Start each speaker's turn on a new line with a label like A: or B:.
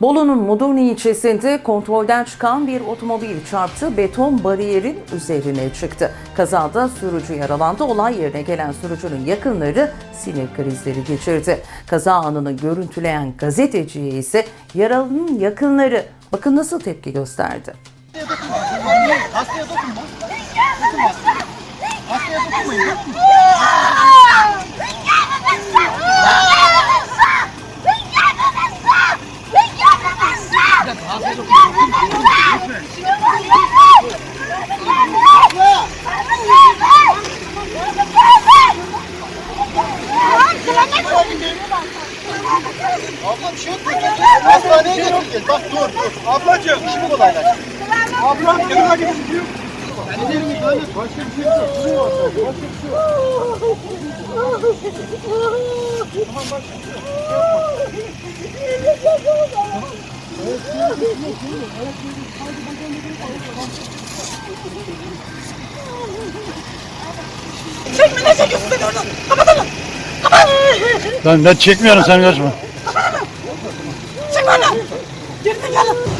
A: Bolu'nun Mudurnu ilçesinde kontrolden çıkan bir otomobil çarptı, beton bariyerin üzerine çıktı. Kazada sürücü yaralandı. Olay yerine gelen sürücünün yakınları sinir krizleri geçirdi. Kaza anını görüntüleyen gazeteciye ise yaralının yakınları bakın nasıl tepki gösterdi.
B: Hastaya dokunma. Dokunma. Hastaya dokunmayın. Hastaya dokunma. Abla bir şey yok. Hastaneye götüreceğiz. Bak dur dur. Ablacığım işimi kolaylaştır. Ablam yanına gidiyor. Ellerimi böyle başka bir şey yok. Duruyor orada. Başka bir şey yok.
C: Çekme ne çekiyorsun beni oradan? Kapatalım. Kapat.
D: Ben, ben çekmiyorum sen kaçma.
C: Çekme onu. Gerizekalı.